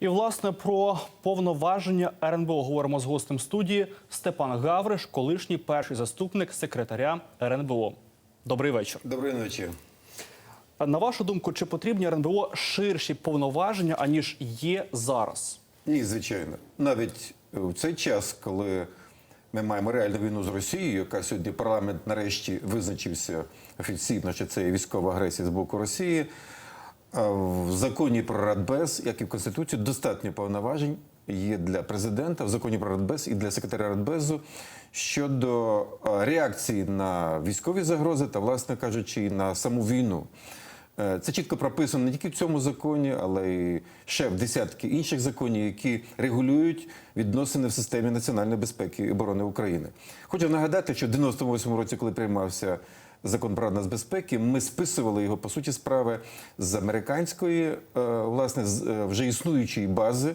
І власне про повноваження РНБО говоримо з гостем студії Степан Гавриш, колишній перший заступник секретаря РНБО. Добрий вечір. Доброї ночі. На вашу думку, чи потрібні РНБО ширші повноваження аніж є зараз? Ні, звичайно. Навіть в цей час, коли ми маємо реальну війну з Росією, яка сьогодні парламент нарешті визначився офіційно, що це є військова агресія з боку Росії. В законі про Радбез, як і в Конституції, достатньо повноважень є для президента в законі про Радбез і для секретаря Радбезу щодо реакції на військові загрози та, власне кажучи, на саму війну. Е, Це чітко прописано не тільки в цьому законі, але й ще в десятки інших законів, які регулюють відносини в системі національної безпеки і оборони України. Хочу нагадати, що в 98-му році, коли приймався закон про нацбезпеки, ми списували його по суті справи з американської, е, власне, з е, вже існуючої бази.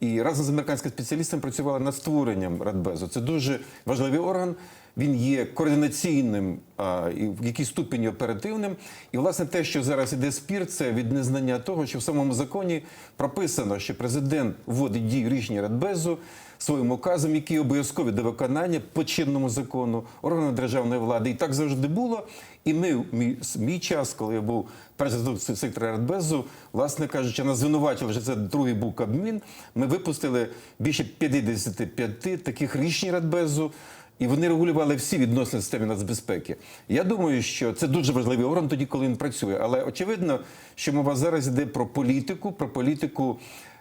І разом з американським спеціалістами працювали над створенням Радбезу. Це дуже важливий орган. Він є координаційним а, і в якійсь ступені оперативним. І власне те, що зараз іде спір, це від незнання того, що в самому законі прописано, що президент вводить дію рішення Радбезу своїм указом, які обов'язкові до виконання по чинному закону органу державної влади. І так завжди було. І ми, мій, мій час, коли я був заступник сектора Радбезу, власне кажучи, нас звинувачили, що це другий був Кабмін. Ми випустили більше 55 таких рішень Радбезу. І вони регулювали всі відносини в системі нацбезпеки. Я думаю, що це дуже важливий орган тоді, коли він працює. Але очевидно, що мова зараз йде про політику, про політику,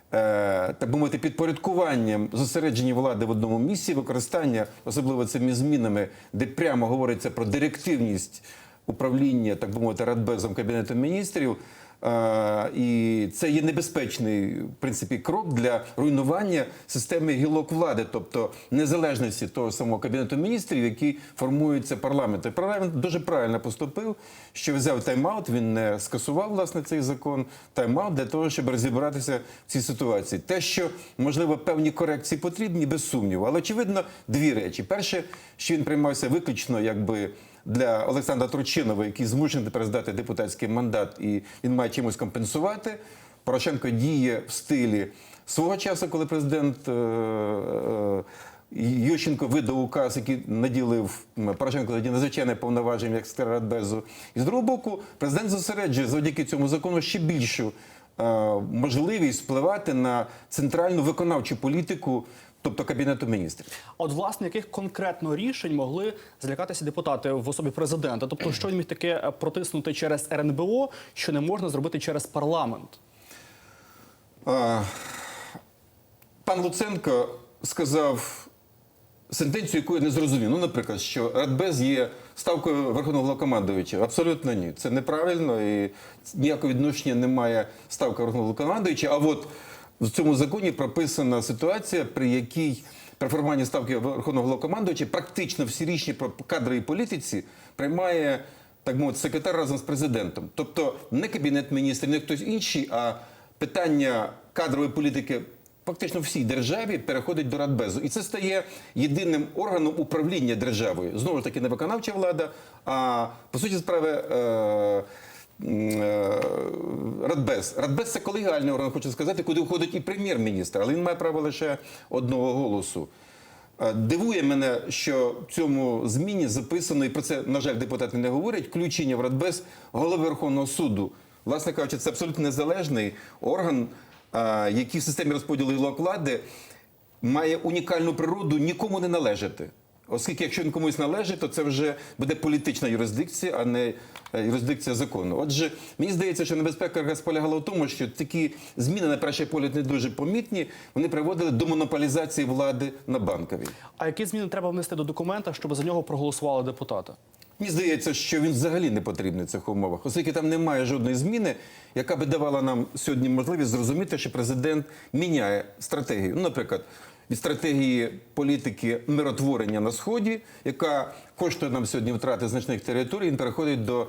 так би мовити, підпорядкуванням зосередження влади в одному місці, використання, особливо цими змінами, де прямо говориться про директивність управління, так би мовити, радбезом Кабінету міністрів. Е, І це є небезпечний в принципі крок для руйнування системи гілок влади, тобто незалежності того самого кабінету міністрів, який формується парламентом. Парламент дуже правильно поступив, що взяв тайм-аут, Він не скасував власне цей закон. Тайм-аут для того, щоб розібратися в цій ситуації. Те, що можливо певні корекції потрібні, без сумніву. Але очевидно, дві речі: перше, що він приймався виключно, якби для Олександра Турчинова, який змушений тепер здати депутатський мандат, і він має чимось компенсувати. Порошенко діє в стилі свого часу, коли президент е, е, Ющенко видав указ, який наділив Порошенко тоді надзвичайне повноваження як Радбезу. І з другого боку, президент зосереджує завдяки цьому закону ще більшу можливість впливати на центральну виконавчу політику, тобто кабінету міністрів. От власне яких конкретно рішень могли злякатися депутати в особі президента? Тобто, що він міг таке е, протиснути через РНБО, що не можна зробити через парламент? Пан Луценко сказав сентенцію, яку я не зрозумів. Ну, наприклад, що Радбез є ставкою Верховного Головнокомандуюча. Абсолютно ні. Це неправильно і ніякого відношення немає ставка Верховного Головнокомандуюча. А от в цьому законі прописана ситуація, при якій при формуванні ставки Верховного Головнокомандуюча практично всі рішення про кадровій політиці приймає так мовити, секретар разом з президентом. Тобто не кабінет міністрів, не хтось інший, а питання кадрової політики фактично всій державі переходить до Радбезу. І це стає єдиним органом управління державою. Знову ж таки, не виконавча влада, а по суті справи. Е- е, Радбез. Радбез це колегіальний орган, хочу сказати, куди входить і прем'єр-міністр, але він має право лише одного голосу. Е, Дивує мене, що в цьому зміні записано, і про це, на жаль, депутати не говорять, включення в Радбез голови Верховного суду. Власне кажучи, це абсолютно незалежний орган, який в системі розподілу гілок влади має унікальну природу нікому не належати. Оскільки, якщо він комусь належить, то це вже буде політична юрисдикція, а не е, юрисдикція закону. Отже, мені здається, що небезпека якраз полягала в тому, що такі зміни на перший погляд не дуже помітні. Вони приводили до монополізації влади на банковій. А які зміни треба внести до документа, щоб за нього проголосували депутати? Мені здається, що він взагалі не потрібний в цих умовах, оскільки там немає жодної зміни, яка би давала нам сьогодні можливість зрозуміти, що президент міняє стратегію. Ну, наприклад, від стратегії політики миротворення на сході, яка коштує нам сьогодні втрати значних територій, він переходить до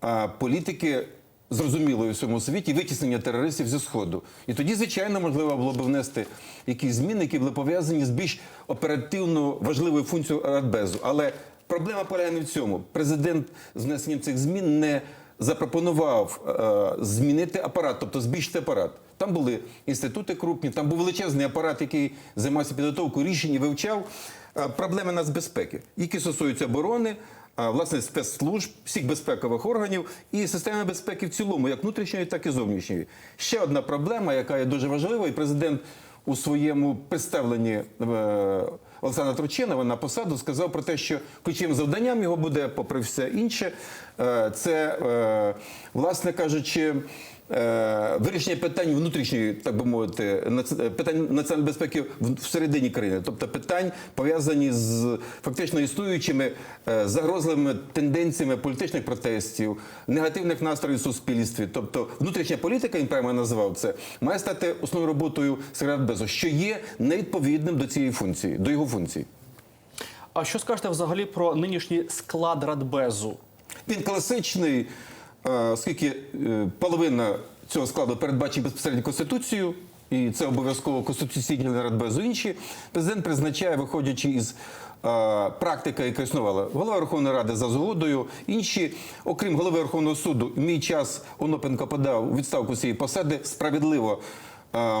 а, політики. Зрозумілої у всьому світі витіснення терористів зі сходу, і тоді, звичайно, можливо було б внести якісь зміни, які були пов'язані з більш оперативно важливою функцією Радбезу. Але проблема полягає не в цьому. Президент з внесенням цих змін не запропонував е, змінити апарат, тобто збільшити апарат. Там були інститути крупні, там був величезний апарат, який займався підготовкою рішень і вивчав е, проблеми нацбезпеки, які стосуються оборони, е, власне спецслужб, всіх безпекових органів і системи безпеки в цілому, як внутрішньої, так і зовнішньої. Ще одна проблема, яка є дуже важливою, і президент у своєму представленні е, Олександра Турчинова на посаду сказав про те, що ключовим завданням його буде, попри все інше, е, це, е, власне кажучи, вирішення питань внутрішньої, так би мовити, е, питань національної безпеки всередині країни, тобто питань пов'язані з фактично існуючими е, загрозливими тенденціями політичних протестів, негативних настроїв в суспільстві. Тобто внутрішня політика, він прямо назвав це, має стати основною роботою Секретбезу, що є невідповідним до цієї функції, до його функції. А що скажете взагалі про нинішній склад Радбезу? Він класичний, е, оскільки е, половина цього складу передбачить безпосередньо Конституцію, і це обов'язково Конституційний Радбезу інші. Президент призначає, виходячи із е, практики, яка існувала, голова Верховної Ради за згодою. Інші, окрім голови Верховного суду, в мій час Онопенко подав відставку цієї посади справедливо.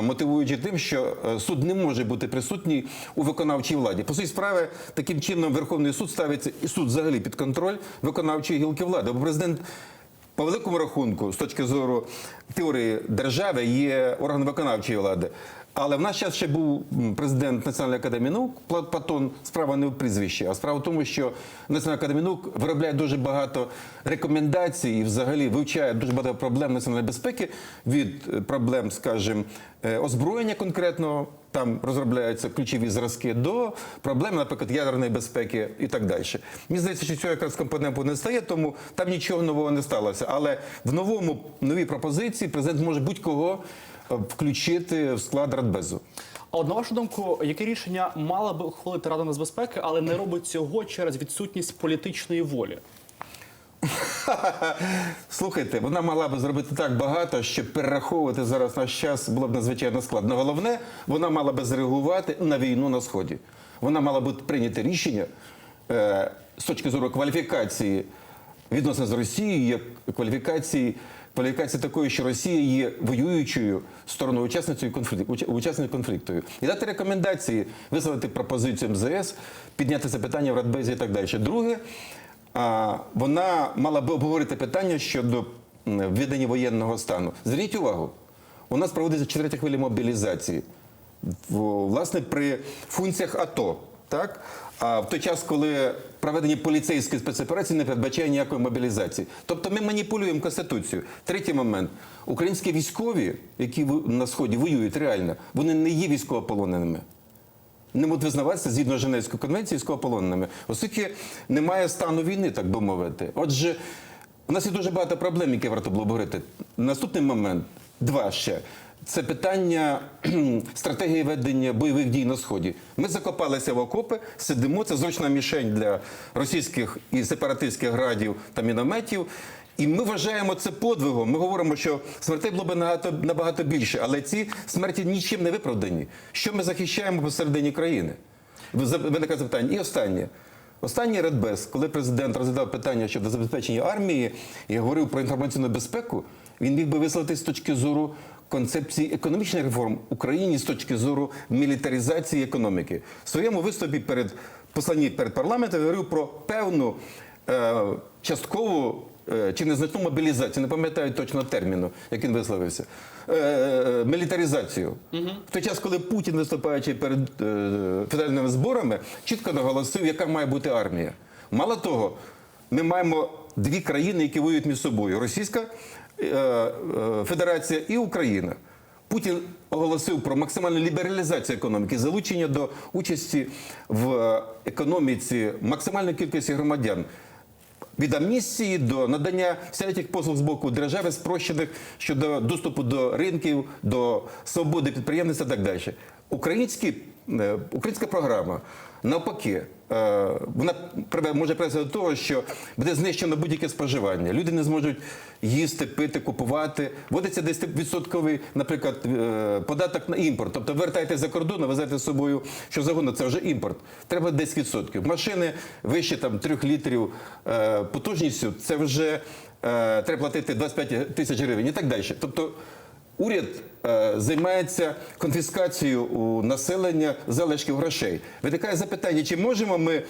Мотивуючи тим, що е, суд не може бути присутній у виконавчій владі. По суті справи, таким чином Верховний суд ставиться і суд взагалі під контроль виконавчої гілки влади. Бо президент по великому рахунку, з точки зору теорії держави, є орган виконавчої влади. Але в наш час ще був президент Національної академії наук Платон. Справа не в прізвищі, а справа в тому, що Національна академія наук виробляє дуже багато рекомендацій і взагалі вивчає дуже багато проблем національної безпеки від е, проблем, скажімо, е, озброєння конкретного. Там розробляються ключові зразки до проблем, наприклад, ядерної безпеки і так далі. Мені здається, що цього якраз компоненту не стає, тому там нічого нового не сталося. Але в новому новій пропозиції президент може будь-кого е, включити в склад Радбезу. А на вашу думку, яке рішення мала би ухвалити Рада нацбезпеки, але не робить цього через відсутність політичної волі? Слухайте, вона мала би зробити так багато, що перераховувати зараз наш час було б надзвичайно складно. Головне, вона мала би зреагувати на війну на сході. Вона мала б прийняти рішення е, з точки зору кваліфікації відносно з Росією, як кваліфікації. Кваліфікації такої, що Росія є воюючою стороною учасницею конфлікту, учасницею конфлікту. І дати рекомендації, висловити пропозицію МЗС, підняти це питання в Радбезі і так далі. Друге, вона мала би обговорити питання щодо введення воєнного стану. Зверніть увагу, у нас проводиться четверта хвиля мобілізації. Власне, при функціях АТО. Так? А в той час, коли проведення поліцейської спецоперації не передбачає ніякої мобілізації. Тобто ми маніпулюємо Конституцією. Третій момент. Українські військові, які на Сході воюють реально, вони не є військовополоненими не можуть визнаватися згідно Женевської конвенції військовополоненими, оскільки немає стану війни, так би мовити. Отже, у нас є дуже багато проблем, які варто було обговорити. Наступний момент, два ще. Це питання стратегії ведення бойових дій на сході. Ми закопалися в окопи, сидимо. Це зручна мішень для російських і сепаратистських градів та мінометів. І ми вважаємо це подвигом. Ми говоримо, що смертей було б набагато, набагато більше, але ці смерті нічим не виправдані. Що ми захищаємо посередині країни? Ви- Виникає запитання. І останнє. Останній Радбез, коли президент розглядав питання щодо забезпечення армії і говорив про інформаційну безпеку, він міг би висловити з точки зору концепції економічних реформ Україні з точки зору мілітаризації економіки. В своєму виступі перед посланні перед парламентом говорив про певну е, часткову чи незначну мобілізацію, не пам'ятаю точно терміну, як він висловився. Е, е, мілітаризацію. В той час, коли Путін, виступаючи перед е, федеральними зборами, чітко наголосив, яка має бути армія. Мало того, ми маємо дві країни, які воюють між собою: Російська е, е, Федерація і Україна. Путін оголосив про максимальну лібералізацію економіки, залучення до участі в е, економіці максимальної кількості громадян. Від амністії до надання всяких послуг з боку держави, спрощених щодо доступу до ринків, до свободи підприємництва і так далі. Українські, е, українська програма навпаки, е, вона може привести до того, що буде знищено будь-яке споживання. Люди не зможуть їсти, пити, купувати. Вводиться 10-відсотковий, наприклад, е, податок на імпорт. Тобто ви вертаєте за кордон, везете з собою що завгодно, це вже імпорт. Треба 10%. Машини вище там 3 літрів е, потужністю, це вже треба платити 25 тисяч гривень і так далі. Тобто уряд е, займається конфіскацією у населення залишків грошей. Виникає запитання, чи можемо ми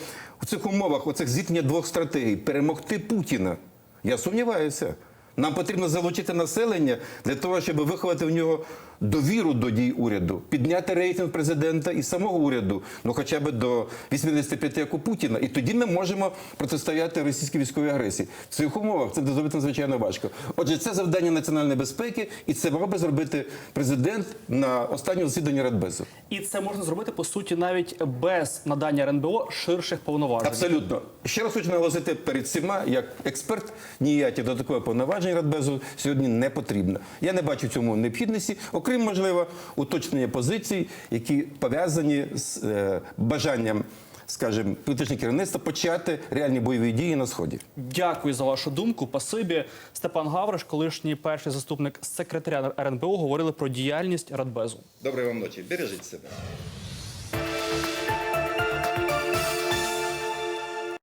у цих умовах, у цих зіткнення двох стратегій перемогти Путіна? Я сумніваюся. Нам потрібно залучити населення для того, щоб виховати в нього довіру до дій уряду, підняти рейтинг президента і самого уряду, ну хоча б до 85, як у Путіна. І тоді ми можемо протистояти російській військовій агресії. В цих умовах це зробити надзвичайно важко. Отже, це завдання національної безпеки, і це мав би зробити президент на останньому засіданні Радбезу. І це можна зробити по суті навіть без надання РНБО ширших повноважень. Абсолютно. Ще раз хочу наголосити перед всіма, як експерт, ніякі додаткові повноважень Радбезу сьогодні не потрібно. Я не бачу в цьому необхідності, окрім, можливо, уточнення позицій, які пов'язані з е, бажанням, скажімо, політичного керівництва почати реальні бойові дії на сході. Дякую за вашу думку. Пасибі Степан Гавриш, колишній перший заступник секретаря РНБО, говорили про діяльність Радбезу. Доброї вам ночі. Бережіть себе.